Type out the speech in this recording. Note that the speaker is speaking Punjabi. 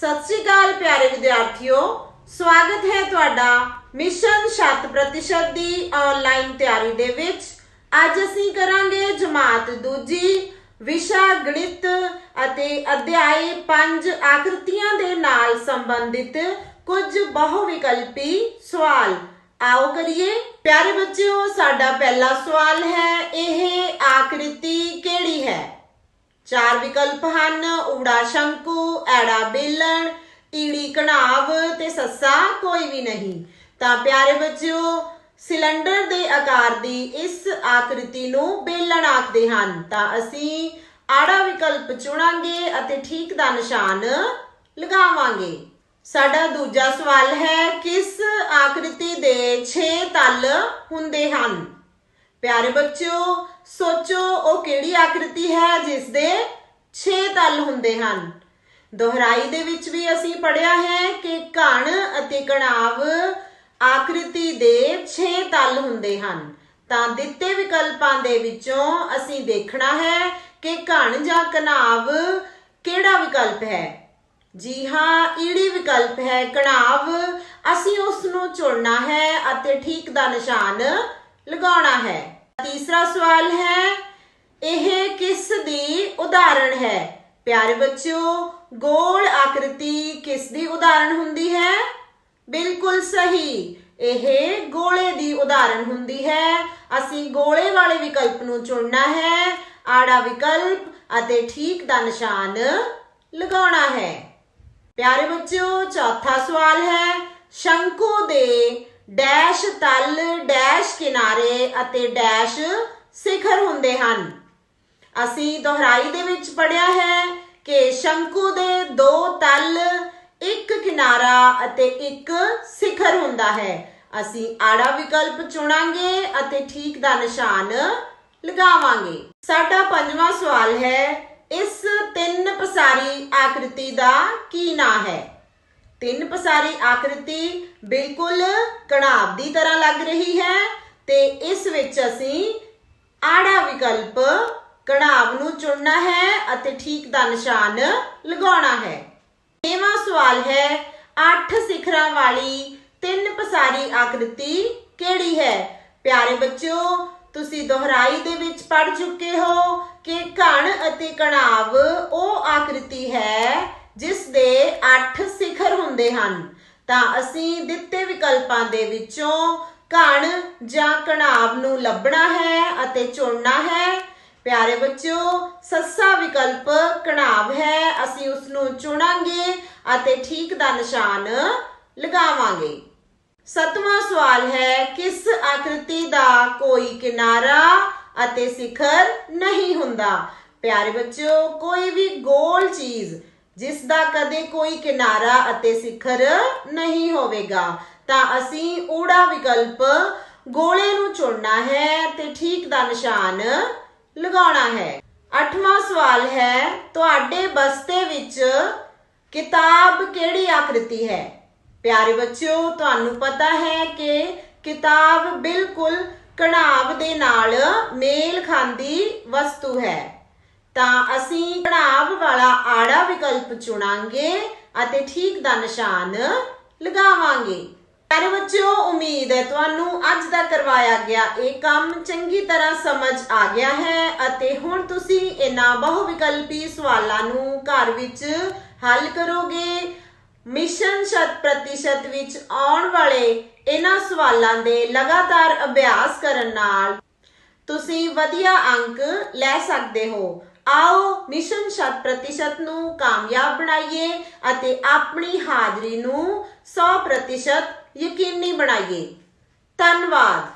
ਸਤਿ ਸ਼੍ਰੀ ਅਕਾਲ ਪਿਆਰੇ ਵਿਦਿਆਰਥੀਓ, ਸਵਾਗਤ ਹੈ ਤੁਹਾਡਾ ਮਿਸ਼ਨ 100% ਦੀ ਆਨਲਾਈਨ ਤਿਆਰੀ ਦੇ ਵਿੱਚ। ਅੱਜ ਅਸੀਂ ਕਰਾਂਗੇ ਜਮਾਤ ਦੂਜੀ, ਵਿਸ਼ਾ, ਗਣਿਤ ਅਤੇ ਅਧਿਆਇ 5 ਆਕ੍ਰਿਤੀਆਂ ਦੇ ਨਾਲ ਸੰਬੰਧਿਤ ਕੁਝ ਬਹੁਵਿਕਲਪੀ ਸਵਾਲ। ਆਓ ਕਰੀਏ। ਪਿਆਰੇ ਬੱਚਿਓ, ਸਾਡਾ ਪਹਿਲਾ ਸਵਾਲ ਹੈ, ਇਹ ਆਕ੍ਰਿਤੀ ਕਿਹੜੀ ਚਾਰ ਵਿਕਲਪ ਹਨ, ਊੜਾ ਸ਼ੰਕੂ, ਐੜਾ ਬੇਲਣ ਈੜੀ ਕਣਾਵ ਤੇ ਸੱਸਾ ਕੋਈ ਵੀ ਨਹੀਂ। ਤਾਂ ਪਿਆਰੇ ਬੱਚਿਓ, ਸਿਲੰਡਰ ਦੇ ਆਕਾਰ ਦੀ ਇਸ ਆਕ੍ਰਿਤੀ ਨੂੰ ਬੇਲਣ ਆਖਦੇ ਹਨ। ਤਾਂ ਅਸੀਂ ਆੜਾ ਵਿਕਲਪ ਚੁਣਾਂਗੇ ਅਤੇ ਠੀਕ ਦਾ ਨਿਸ਼ਾਨ ਲਗਾਵਾਂਗੇ। ਸਾਡਾ ਦੂਜਾ ਸਵਾਲ ਹੈ, ਕਿਸ ਆਕ੍ਰਿਤੀ ਦੇ 6 ਤਲ ਹੁੰਦੇ ਹਨ? ਪਿਆਰੇ ਬੱਚਿਓ ਸੋਚੋ ਉਹ ਕਿਹੜੀ ਆਕ੍ਰਿਤੀ ਹੈ ਜਿਸ ਦੇ 6 ਤਲ ਹੁੰਦੇ ਹਨ। ਦੁਹਰਾਈ ਦੇ ਵਿੱਚ ਵੀ ਅਸੀਂ ਪੜਿਆ ਹੈ ਕਿ ਘਣ ਅਤੇ ਕਣਾਵ ਆਕ੍ਰਿਤੀ ਦੇ 6 ਤਲ ਹੁੰਦੇ ਹਨ। ਤਾਂ ਦਿੱਤੇ ਵਿਕਲਪਾਂ ਦੇ ਵਿੱਚੋਂ ਅਸੀਂ ਦੇਖਣਾ ਹੈ ਕਿ ਘਣ ਜਾਂ ਕਣਾਵ ਕਿਹੜਾ ਵਿਕਲਪ ਹੈ। ਜੀ ਹਾਂ, ਈੜੀ ਵਿਕਲਪ ਹੈ। ਕਣਾਵ ਅਸੀਂ ਉਸ ਨੂੰ ਚੁਣਨਾ ਹੈ ਅਤੇ ਠੀਕ ਦਾ ਨਿਸ਼ਾਨ ਲਗਾਉਣਾ ਹੈ। ਤੀਸਰਾ ਸਵਾਲ ਹੈ, ਇਹ ਕਿਸ ਦੀ ਉਦਾਹਰਣ ਹੈ? ਪਿਆਰੇ ਬੱਚਿਓ, ਗੋਲ ਆਕ੍ਰਿਤੀ ਕਿਸ ਦੀ ਉਦਾਹਰਣ ਹੁੰਦੀ ਹੈ? ਬਿਲਕੁਲ ਸਹੀ, ਇਹ ਗੋਲੇ ਦੀ ਉਦਾਹਰਣ ਹੁੰਦੀ ਹੈ। ਅਸੀਂ ਗੋਲੇ ਵਾਲੇ ਵਿਕਲਪ ਨੂੰ ਚੁਣਨਾ ਹੈ, ਆੜਾ ਵਿਕਲਪ ਅਤੇ ਠੀਕ ਦਾ ਨਿਸ਼ਾਨ ਲਗਾਉਣਾ ਹੈ। ਪਿਆਰੇ ਬੱਚਿਓ, ਚੌਥਾ ਸਵਾਲ ਹੈ, ਸ਼ੰਕੂ ਦੇ ਡੈਸ਼ ਤਲ, ਡੈਸ਼ ਕਿਨਾਰੇ ਅਤੇ ਡੈਸ਼ ਸਿਖਰ ਹੁੰਦੇ ਹਨ। ਅਸੀਂ ਦੁਹਰਾਈ ਦੇ ਵਿੱਚ ਪੜਿਆ ਹੈ ਕਿ ਸ਼ੰਕੂ ਦੇ ਦੋ ਤਲ, ਇੱਕ ਕਿਨਾਰਾ ਅਤੇ ਇੱਕ ਸਿਖਰ ਹੁੰਦਾ ਹੈ। ਅਸੀਂ ਆੜਾ ਵਿਕਲਪ ਚੁਣਾਂਗੇ ਅਤੇ ਠੀਕ ਦਾ ਨਿਸ਼ਾਨ ਲਗਾਵਾਂਗੇ। ਸਾਡਾ ਪੰਜਵਾਂ ਸਵਾਲ ਹੈ, ਇਸ ਤਿੰਨ ਪਸਾਰੀ ਆਕ੍ਰਿਤੀ ਦਾ ਕੀ ਨਾਂ ਹੈ? ਤਿੰਨ ਪਸਾਰੀ ਆਕ੍ਰਿਤੀ ਬਿਲਕੁਲ ਕਣਾਬ ਦੀ ਤਰ੍ਹਾਂ ਲੱਗ ਰਹੀ ਹੈ ਤੇ ਇਸ ਵਿੱਚ ਅਸੀਂ ਆੜਾ ਵਿਕਲਪ ਕਣਾਬ ਨੂੰ ਚੁਣਨਾ ਹੈ ਅਤੇ ਠੀਕ ਦਾ ਨਿਸ਼ਾਨ ਲਗਾਉਣਾ ਹੈ। ਛੇਵਾਂ ਸਵਾਲ ਹੈ 8 ਸਿਖਰਾਂ ਵਾਲੀ ਤਿੰਨ ਪਸਾਰੀ ਆਕ੍ਰਿਤੀ ਕਿਹੜੀ ਹੈ? ਪਿਆਰੇ ਬੱਚਿਓ, ਤੁਸੀਂ ਦੁਹਰਾਈ ਦੇ ਵਿੱਚ ਪੜ ਚੁੱਕੇ ਹੋ ਕਿ ਘਣ ਅਤੇ ਕਣਾਵ ਉਹ ਆਕ੍ਰਿਤੀ ਹੈ ਜਿਸ ਦੇ 8 ਹੁੰਦੇ ਹਨ। ਤਾਂ ਅਸੀਂ ਦਿੱਤੇ ਵਿਕਲਪਾਂ ਦੇ ਵਿੱਚੋਂ ਘਣ ਜਾਂ ਕਣਾਵ ਨੂੰ ਲੱਭਣਾ ਹੈ ਅਤੇ ਚੁਣਨਾ ਹੈ। ਪਿਆਰੇ ਬੱਚਿਓ, ਸੱਸਾ ਵਿਕਲਪ ਕਣਾਵ ਹੈ। ਅਸੀਂ ਉਸ ਨੂੰ ਚੁਣਾਂਗੇ ਅਤੇ ਠੀਕ ਦਾ ਨਿਸ਼ਾਨ ਲਗਾਵਾਂਗੇ। ਸਤਵਾਂ ਸਵਾਲ ਹੈ, ਕਿਸ ਆਕ੍ਰਿਤੀ ਦਾ ਕੋਈ ਕਿਨਾਰਾ ਅਤੇ ਸਿਖਰ ਨਹੀਂ ਹੁੰਦਾ? ਪਿਆਰੇ ਬੱਚਿਓ, ਕੋਈ ਵੀ ਗੋਲ ਚੀਜ਼ ਜਿਸ ਦਾ ਕਦੇ ਕੋਈ ਕਿਨਾਰਾ ਅਤੇ ਸਿਖਰ ਨਹੀਂ ਹੋਵੇਗਾ, ਤਾਂ ਅਸੀਂ ਊੜਾ ਵਿਕਲਪ ਗੋਲੇ ਨੂੰ ਚੁਣਨਾ ਹੈ ਤੇ ਠੀਕ ਦਾ ਨਿਸ਼ਾਨ ਲਗਾਉਣਾ ਹੈ। ਅੱਠਵਾਂ ਸਵਾਲ ਹੈ, ਤੁਹਾਡੇ ਬਸਤੇ ਵਿੱਚ ਕਿਤਾਬ ਕਿਹੜੀ ਆਕ੍ਰਿਤੀ ਹੈ? ਪਿਆਰੇ ਬੱਚਿਓ, ਤੁਹਾਨੂੰ ਪਤਾ ਹੈ ਕਿ ਕਿਤਾਬ ਬਿਲਕੁਲ ਕਣਾਵ ਦੇ ਨਾਲ ਮੇਲ ਖਾਂਦੀ ਵਸਤੂ ਹੈ। ਤਾਂ ਅਸੀਂ ਕਣਾਵ ਵਾਲਾ ਆੜਾ ਵਿਕਲਪ ਚੁਣਾਂਗੇ ਅਤੇ ਠੀਕ ਦਾ ਨਿਸ਼ਾਨ ਲਗਾਵਾਂਗੇ। ਪਿਆਰੇ ਬੱਚਿਓ, ਉਮੀਦ ਹੈ ਤੁਹਾਨੂੰ ਅੱਜ ਦਾ ਕਰਵਾਇਆ ਗਿਆ ਇਹ ਕੰਮ ਚੰਗੀ ਤਰ੍ਹਾਂ ਸਮਝ ਆ ਗਿਆ ਹੈ ਅਤੇ ਹੁਣ ਤੁਸੀਂ ਇਹਨਾਂ ਬਹੁਵਿਕਲਪੀ ਸਵਾਲਾਂ ਨੂੰ ਘਰ ਵਿੱਚ ਹੱਲ ਕਰੋਗੇ। ਮਿਸ਼ਨ 100% ਵਿੱਚ ਆਉਣ ਵਾਲੇ ਇਹਨਾਂ ਸਵਾਲਾਂ ਦੇ ਲਗਾਤਾਰ ਅਭਿਆਸ ਕਰਨ ਨਾਲ ਤੁਸੀਂ ਵਧੀਆ ਅੰਕ ਲੈ ਸਕਦੇ ਹੋ। ਆਓ ਮਿਸ਼ਨ 100% ਨੂੰ ਕਾਮਯਾਬ ਬਣਾਈਏ ਅਤੇ ਆਪਣੀ ਹਾਜ਼ਰੀ ਨੂੰ 100% ਯਕੀਨੀ ਬਣਾਈਏ। ਧੰਨਵਾਦ।